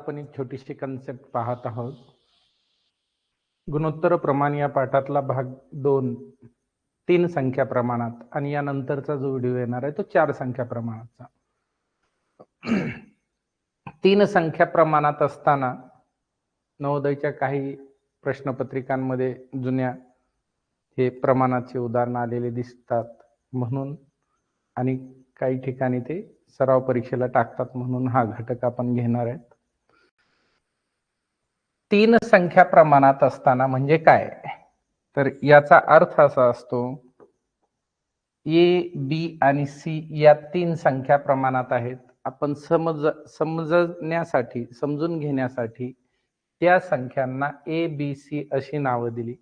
आपण एक छोटीशी कन्सेप्ट पाहत आहोत. गुणोत्तर प्रमाण या पाठातला भाग दोन तीन संख्या प्रमाणात आणि यानंतरचा जो व्हिडिओ येणार आहे तो चार संख्या प्रमाणाचा. तीन संख्या प्रमाणात असताना नवोदयच्या काही प्रश्नपत्रिकांमध्ये जुन्या हे प्रमाणाचे उदाहरण आलेले दिसतात म्हणून आणि काही ठिकाणी ते सराव परीक्षेला टाकतात म्हणून हा घटक आपण घेणार आहे. तीन संख्या प्रमाणात असताना म्हणजे काय? तर याचा अर्थ असा असतो ए बी आणि सी या तीन संख्या प्रमाणात आहेत. आपण समज समजण्यासाठी समजून घेण्यासाठी त्या संख्यांना ए बी सी अशी नावं दिली.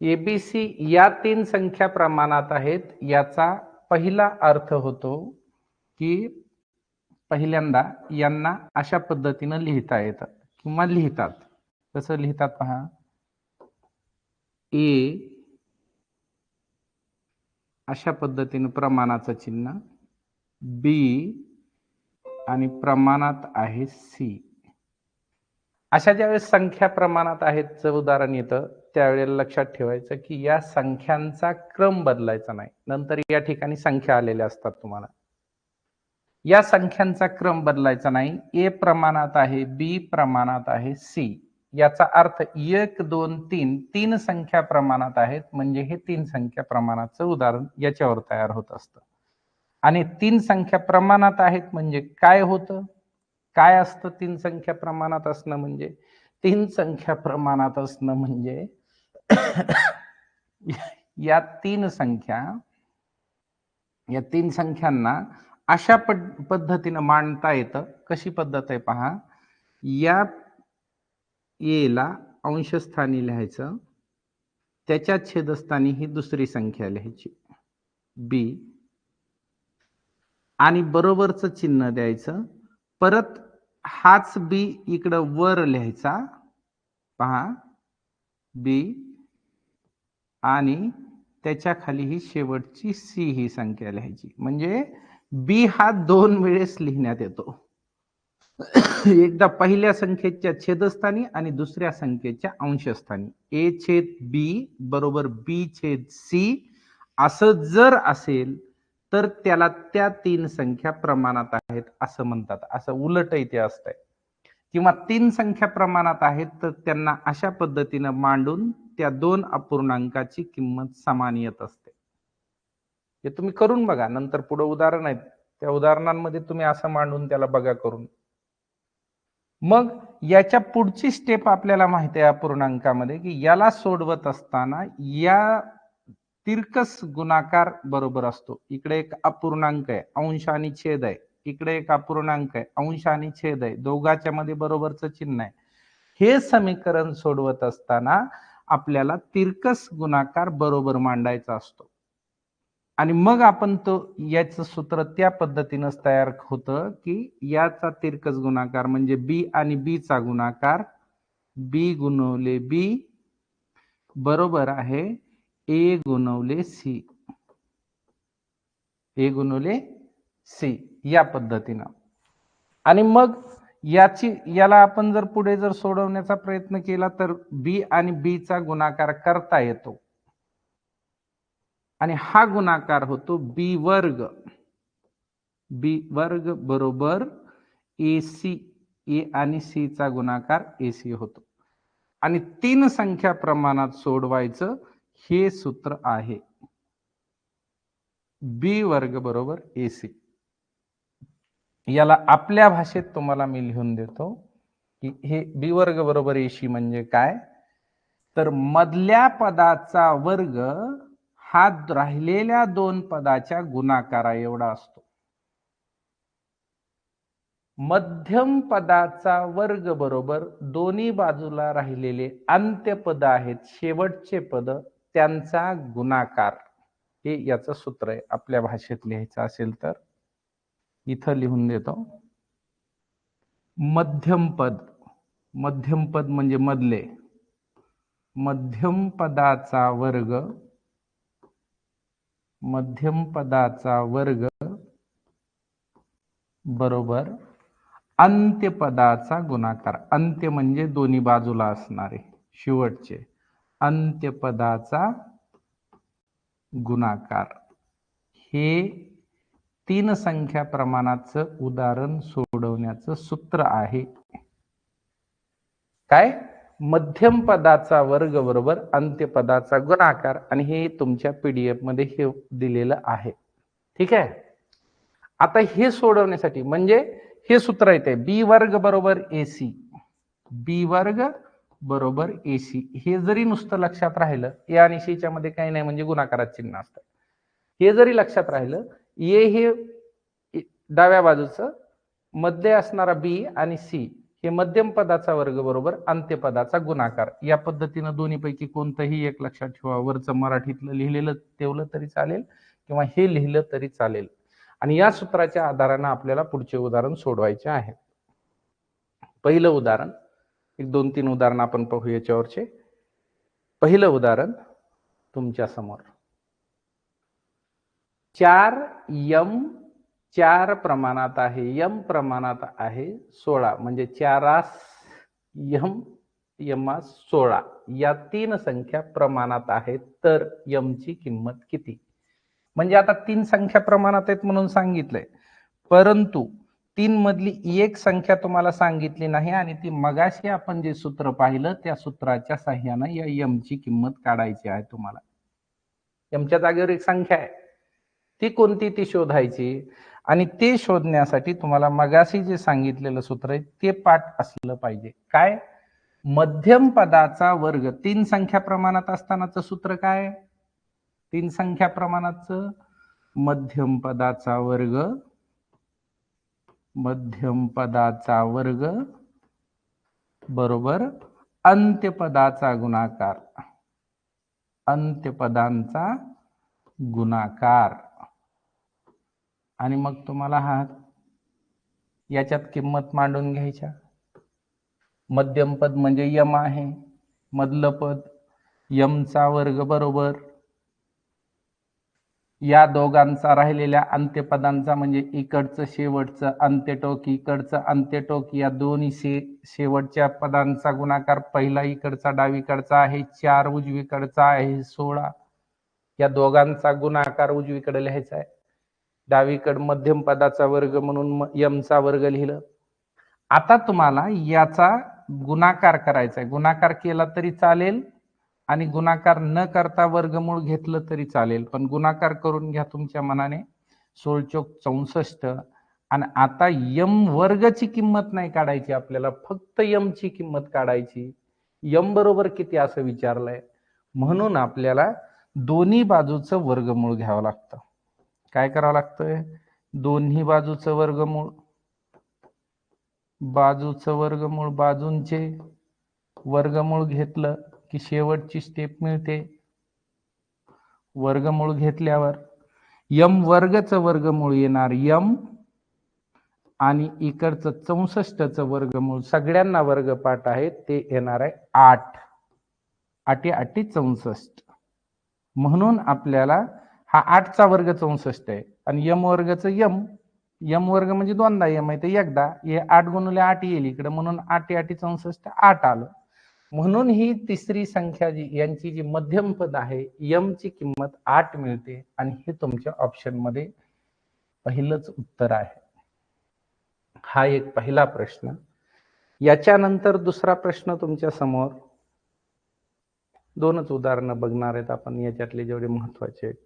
एबीसी या तीन संख्या प्रमाणात आहेत. याचा पहिला अर्थ होतो की पहिल्यांदा यांना अशा पद्धतीनं लिहिता येतं किंवा लिहितात. कसं लिहितात पहा. ए. अशा पद्धतीनं प्रमाणाचं चिन्ह. बी. आणि प्रमाणात आहे सी. अशा ज्यावेळेस संख्या प्रमाणात आहेत उदाहरण येतं त्यावेळेला लक्षात ठेवायचं की या संख्यांचा क्रम बदलायचा नाही. नंतर या ठिकाणी संख्या आलेल्या असतात तुम्हाला. या संख्यांचा क्रम बदलायचा नाही. ए प्रमाणात आहे बी प्रमाणात आहे सी याचा अर्थ एक दोन तीन तीन संख्या प्रमाणात आहेत. म्हणजे हे तीन संख्या प्रमाणाचं उदाहरण याच्यावर तयार होत असतं. आणि तीन संख्या प्रमाणात आहेत म्हणजे काय होतं? काय असतं तीन संख्या प्रमाणात असणं म्हणजे? तीन संख्या प्रमाणात असणं म्हणजे या तीन संख्या या तीन संख्यांना अशा पद्धतीनं मांडता येतं. कशी पद्धत आहे पहा. या एला अंशस्थानी लिहायचं. त्याच्या छेदस्थानी ही दुसरी संख्या लिहायची. बी. आणि बरोबरच चिन्ह द्यायचं. परत हाच बी इकडं वर लिहायचा. पहा. बी. आणि त्याच्याखाली ही शेवटची सी ही संख्या लिहायची. म्हणजे बी हा दोन वेळेस लिहिण्यात येतो. एकदा पहिल्या संख्येच्या छेदस्थानी आणि दुसऱ्या संख्येच्या अंशस्थानी. ए छेद बी बरोबर बी छेद सी. असं जर असेल तर त्याला त्या तीन संख्या प्रमाणात आहेत असं म्हणतात. असं उलट इथे असतंय. किंवा तीन संख्या प्रमाणात आहेत तर त्यांना अशा पद्धतीनं मांडून त्या दोन अपूर्णांकाची किंमत समान येत असते. हे तुम्ही करून बघा. नंतर पुढे उदाहरण आहेत. त्या उदाहरणांमध्ये तुम्ही असं मांडून त्याला बघा करून. मग याच्या पुढची स्टेप आपल्याला माहिती आहे अपूर्णांकामध्ये की याला सोडवत असताना या तिरकस गुणाकार बरोबर असतो. इकडे एक अपूर्णांक आहे. अंश आणि छेद आहे. इकडे एक अपूर्णांक आहे. अंश आणि छेद आहे. दोघाच्या मध्ये बरोबरच चिन्ह आहे. हे समीकरण सोडवत असताना आपल्याला तिरकस गुणाकार बरोबर मांडायचा असतो. आणि मग आपण तो याचं सूत्र त्या पद्धतीनंच तयार होतं की याचा तिरकस गुणाकार म्हणजे बी आणि बी चा गुणाकार बी गुणवले बी बरोबर आहे ए गुणवले सी ए गुणवले सी या पद्धतीनं. आणि मग याची याला आपण जर पुढे जर सोडवण्याचा प्रयत्न केला तर बी आणि बी चा गुणाकार करता येतो. आणि हा गुणाकार होतो बी वर्ग. बी वर्ग बरोबर ए सी ए आणि सी चा गुणाकार ए सी होतो. आणि तीन संख्या प्रमाणात सोडवायचं हे सूत्र आहे. बी वर्ग बरोबर ए सी याला आपल्या भाषेत तुम्हाला मी लिहून देतो की हे बी वर्ग बरोबर एशी म्हणजे काय? तर मधल्या पदाचा वर्ग हा राहिलेल्या दोन पदाच्या गुणाकारा एवढा असतो. मध्यम पदाचा वर्ग बरोबर दोन्ही बाजूला राहिलेले अंत्यपद आहेत शेवटचे पद त्यांचा गुणाकार. हे याचं सूत्र आहे. आपल्या भाषेत लिहायचं असेल तर इथं लिहून देतो. मध्यम पद. मध्यम पद म्हणजे मधले. मध्यम पदाचा वर्ग मध्यम पदाचा वर्ग बरोबर अंत्यपदाचा गुणाकार. अंत्य म्हणजे दोन्ही बाजूला असणारे शेवटचे. अंत्यपदाचा गुणाकार. हे तीन संख्या प्रमाणाचं उदाहरण सोडवण्याचं सूत्र आहे. काय? मध्यम पदाचा वर्ग बरोबर अंत्यपदाचा गुणाकार आणि हे तुमच्या पीडीएफमध्ये हे दिलेलं आहे. ठीक आहे? आता हे सोडवण्यासाठी म्हणजे हे सूत्र येते बी वर्ग बरोबर ए सी बी वर्ग बरोबर ए सी हे जरी नुसतं लक्षात राहिलं ए आणि सीच्या मध्ये काही नाही म्हणजे गुणाकारात चिन्ह असतं. हे जरी लक्षात राहिलं ए हे डाव्या बाजूचं मध्ये असणारा बी आणि सी हे मध्यम पदाचा वर्ग बरोबर अंत्यपदाचा गुणाकार. या पद्धतीनं दोन्ही पैकी कोणतंही एक लक्षात ठेवा. वरचं मराठीतलं लिहिलेलं तेवलं तरी चालेल किंवा हे लिहिलं तरी चालेल. आणि या सूत्राच्या आधारानं आपल्याला पुढचे उदाहरण सोडवायचे आहे. पहिलं उदाहरण एक दोन तीन उदाहरण आपण पाहू याच्यावरचे. पहिलं उदाहरण तुमच्यासमोर. चार यम चार प्रमाणात आहे यम प्रमाणात आहे सोळा. म्हणजे चारास यम यमास सोळा. या तीन संख्या प्रमाणात आहेत तर यमची किंमत किती? म्हणजे आता तीन संख्या प्रमाणात आहेत म्हणून सांगितलंय. परंतु तीन मधली एक संख्या तुम्हाला सांगितली नाही आणि ती मगाशी आपण जे सूत्र पाहिलं त्या सूत्राच्या साह्यानं या यमची किंमत काढायची आहे तुम्हाला. यमच्या जागेवर एक संख्या आहे. ती कोणती? ती शोधायची. आणि ते शोधण्यासाठी तुम्हाला मगाशी जे सांगितलेलं सूत्र आहे ते पाठ असलं पाहिजे. काय? मध्यम पदाचा वर्ग. तीन संख्या प्रमाणात असतानाचं सूत्र काय? तीन संख्या प्रमाणाचं मध्यम पदाचा वर्ग. मध्यम पदाचा वर्ग बरोबर अंत्यपदाचा गुणाकार. अंत्यपदांचा गुणाकार. आणि मग तुम्हाला हा याच्यात किंमत मांडून घ्यायच्या. मध्यम पद म्हणजे यम आहे मधलं पद यमचा वर्ग बरोबर. या दोघांचा राहिलेल्या अंत्यपदांचा म्हणजे इकडचं शेवटचं अंत्यटोक इकडचं अंत्यटोक या दोन्ही शे शेवटच्या पदांचा गुणाकार पहिला इकडचा डावीकडचा आहे चार उजवीकडचा आहे सोळा. या दोघांचा गुणाकार उजवीकडे लिहायचा आहे. डावीकड मध्यम पदाचा वर्ग म्हणून यमचा वर्ग लिहिलं. आता तुम्हाला याचा गुणाकार करायचा आहे. गुणाकार केला तरी चालेल आणि गुणाकार न करता वर्गमूळ घेतलं तरी चालेल. पण गुणाकार करून घ्या तुमच्या मनाने. सोळचोक चौसष्ट. आणि आता यम वर्गची किंमत नाही काढायची आपल्याला. फक्त यमची किंमत काढायची. यम बरोबर किती असं विचारलंय. म्हणून आपल्याला दोन्ही बाजूचं वर्गमूळ घ्यावं लागतं. काय करावं लागतंय? दोन्ही बाजूचं वर्गमूळ बाजूचं वर्गमूळ बाजूंचे वर्गमूळ घेतलं की शेवटची स्टेप मिळते. वर्गमूळ घेतल्यावर यम वर्गचं वर्गमूळ येणार यम आणि इकडचं चौसष्टचं वर्गमूळ सगळ्यांना वर्गपाठ आहे ते येणार आहे आठ. आठी आठी चौसष्ट. म्हणून आपल्याला हा आठचा वर्ग चौसष्ट आहे. आणि यम वर्गचं यम यम वर्ग म्हणजे दोनदा यम आहे ते एकदा. हे आठ गुणुले आठ येईल इकडे म्हणून आठी आठी चौसष्ट आठ आलं. म्हणून ही तिसरी संख्या जी यांची जी मध्यम पद आहे यमची किंमत आठ मिळते. आणि हे तुमच्या ऑप्शनमध्ये पहिलंच उत्तर आहे. हा एक पहिला प्रश्न. याच्यानंतर दुसरा प्रश्न तुमच्यासमोर. दोनच उदाहरणं बघणार आहेत आपण याच्यातले जेवढे महत्त्वाचे आहेत.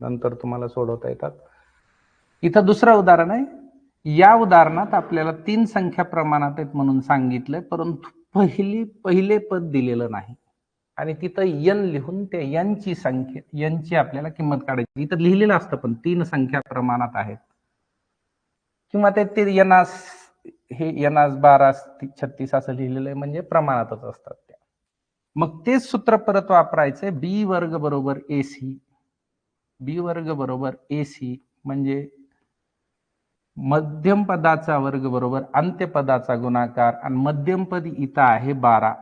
नंतर तुम्हाला सोडवता येतात. इथं दुसरं उदाहरण आहे. या उदाहरणात आपल्याला तीन संख्या प्रमाणात आहेत म्हणून सांगितलंय परंतु पहिली पहिले पद दिलेलं नाही. आणि तिथं यन लिहून त्या यनची संख्या यनची आपल्याला किंमत काढायची. इथं लिहिलेलं असतं पण तीन संख्या प्रमाणात आहेत. किंवा ते यनास हे यनास बारा छत्तीस असं लिहिलेलं आहे म्हणजे प्रमाणातच असतात त्या. मग तेच सूत्र परत वापरायचंय. बी वर्ग बरोबर ए सी बी वर्ग बरोबर ए सी म्हणजे मध्यम पदाचा वर्ग बरोबर अंत्यपदाचा गुणाकार आणि मध्यम पद इथं आहे बारा.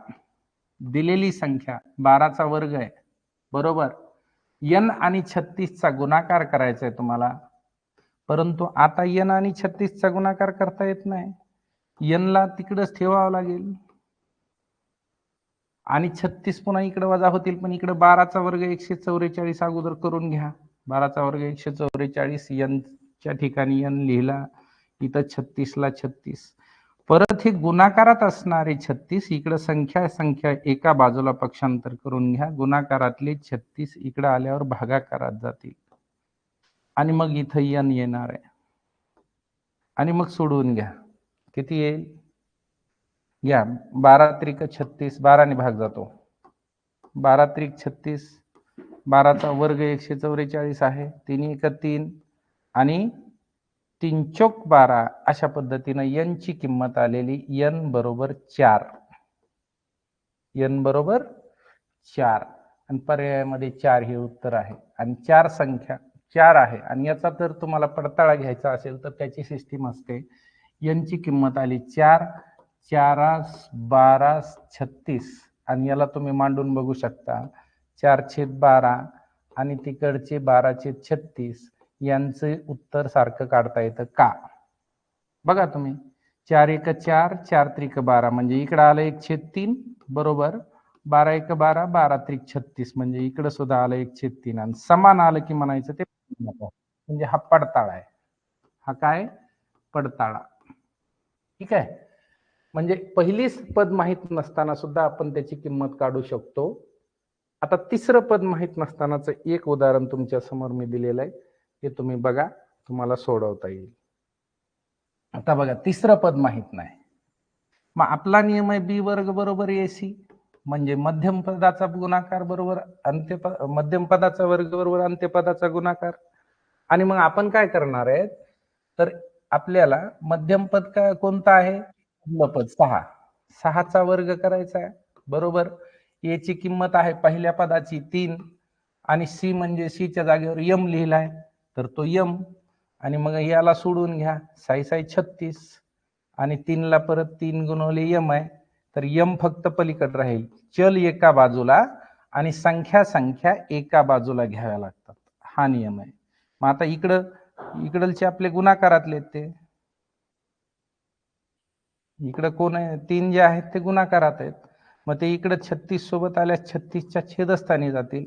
दिलेली संख्या बाराचा वर्ग आहे. बरोबर? यन आणि छत्तीसचा गुणाकार करायचा आहे तुम्हाला. परंतु आता यन आणि छत्तीसचा गुणाकार करता येत नाही. यनला तिकडच ठेवावं लागेल. आणि छत्तीस पुन्हा इकडे वजा होतील पण इकडे बाराचा वर्ग एकशे चौवेचाळीस अगोदर करून घ्या. बाराचा वर्ग एकशे चौवेचाळीस यनच्या ठिकाणी यन लिहिला. इथं छत्तीसला छत्तीस. परत हे गुणाकारात असणारे छत्तीस इकडं संख्या संख्या एका बाजूला पक्षांतर करून घ्या. गुणाकारातले छत्तीस इकडं आल्यावर भागाकारात जातील. आणि मग इथं यन येणार आहे. आणि मग सोडवून घ्या. किती येईल? घ्या बारा त्रिक छत्तीस बाराने भाग जातो. बारा त्रिक छत्तीस बाराचा वर्ग एकशे चौवेचाळीस आहे. तीन एक तीन आणि तीन चोक बारा अशा पद्धतीनं यन ची किंमत आलेली यन बरोबर चार. यन बरोबर चार. आणि पर्यायामध्ये चार हे उत्तर आहे. आणि चार संख्या चार आहे. आणि याचा जर तुम्हाला पडताळा घ्यायचा असेल तर त्याची सिस्टीम असते. यन ची किंमत आली चार चारास बारास छत्तीस. आणि याला तुम्ही मांडून बघू शकता. चार छेद बारा आणि तिकडचे बारा छेद छत्तीस यांचे उत्तर सारखं काढता येतं का? बघा तुम्ही. चार एक चार चार त्रिक बारा म्हणजे इकडं आलं एक छेद तीन बरोबर. बारा एक बारा बारा त्रिक छत्तीस म्हणजे इकडं सुद्धा आलं एक छेद तीन. आणि समान आलं की म्हणायचं ते म्हणजे हा पडताळा आहे. हा काय? पडताळा. ठीक आहे? म्हणजे पहिलीच पद माहीत नसताना सुद्धा आपण त्याची किंमत काढू शकतो. आता तिसरं पद माहीत नसतानाच एक उदाहरण तुमच्यासमोर मी दिलेलं आहे. ते तुम्ही बघा तुम्हाला सोडवता येईल. आता बघा तिसरं पद माहीत नाही. मग आपला नियम आहे बी वर्ग बरोबर ए सी म्हणजे मध्यम पदाचा गुणाकार बरोबर अंत्यपद मध्यम पदाचा वर्ग बरोबर अंत्यपदाचा गुणाकार. आणि मग आपण काय करणार आहेत? तर आपल्याला मध्यम पद का कोणता आहे? पद सहा. सहाचा वर्ग करायचा आहे बरोबर. याची किंमत आहे पहिल्या पदाची तीन आणि सी म्हणजे सी च्या जागेवर यम लिहिलाय. तर तो यम आणि मग याला सोडून घ्या. साई साई छत्तीस आणि तीनला परत तीन गुणवले यम आहे. तर यम फक्त पलीकड राहील. चल एका बाजूला आणि संख्या संख्या एका बाजूला घ्याव्या लागतात. हा नियम आहे. मग आता इकडं इकडलचे आपले गुणाकारातले ते. इकडं कोण आहे? तीन जे आहेत ते गुणाकारात आहेत. मग ते इकडं छत्तीस सोबत आल्यास छत्तीसच्या छेदस्थानी जातील.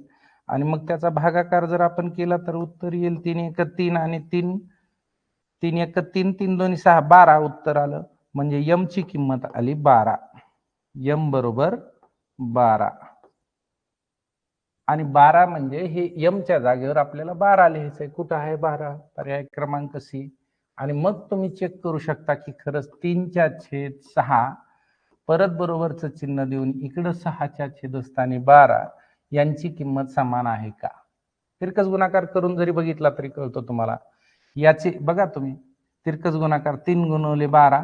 आणि मग त्याचा भागाकार जर आपण केला तर उत्तर येईल तीन एक तीन आणि तीन तीन एक तीन तीन दोन्ही सहा बारा उत्तर आलं. म्हणजे यम ची किंमत आली बारा. यम बरोबर बारा. आणि बारा म्हणजे हे यमच्या जागेवर आपल्याला बारा लिहायचंय. कुठं आहे बारा? पर्याय क्रमांक सी आणि मग तुम्ही चेक करू शकता की खरंच तीनच्या छेद सहा परत बरोबरचं चिन्ह देऊन इकडं सहाच्या छेदस्थानी बारा यांची किंमत समान आहे का? तिरकस गुणाकार करून जरी बघितला तरी कळतो तुम्हाला. याचे बघा तुम्ही तिरकस गुणाकार तीन गुणवले बारा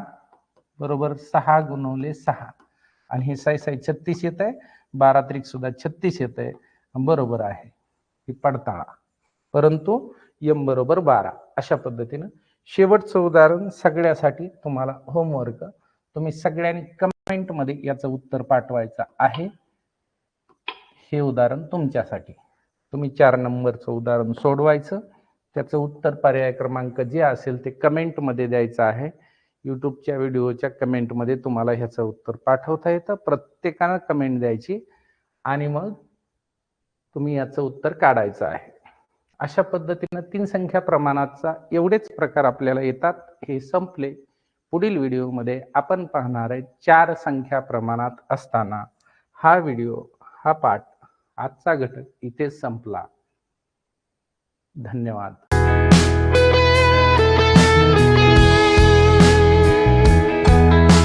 बरोबर सहा गुणवले सहा. आणि हे साई साई छत्तीस येत आहे बारा त्रिक सुद्धा छत्तीस येत आहे बरोबर आहे. ही पडताळा. परंतु यम बरोबर बारा अशा पद्धतीनं शेवटचं उदाहरण सगळ्यासाठी तुम्हाला होमवर्क तुम्ही सगळ्यांनी कमेंटमध्ये याचं उत्तर पाठवायचं आहे. हे उदाहरण तुमच्यासाठी. तुम्ही चार नंबरचं उदाहरण सोडवायचं. त्याचं उत्तर पर्याय क्रमांक जे असेल ते कमेंटमध्ये द्यायचं आहे. यूट्यूबच्या व्हिडिओच्या कमेंटमध्ये तुम्हाला ह्याचं उत्तर पाठवता येतं. प्रत्येकानं कमेंट द्यायची आणि मग तुम्ही याचं उत्तर काढायचं आहे. अशा पद्धतीनं तीन संख्या प्रमाणाचा एवढेच प्रकार आपल्याला येतात. हे संपले. पुढील व्हिडिओमध्ये आपण पाहणार आहे चार संख्या प्रमाणात असताना हा व्हिडिओ हा पाठ आजचा घटक इथे संपला. धन्यवाद.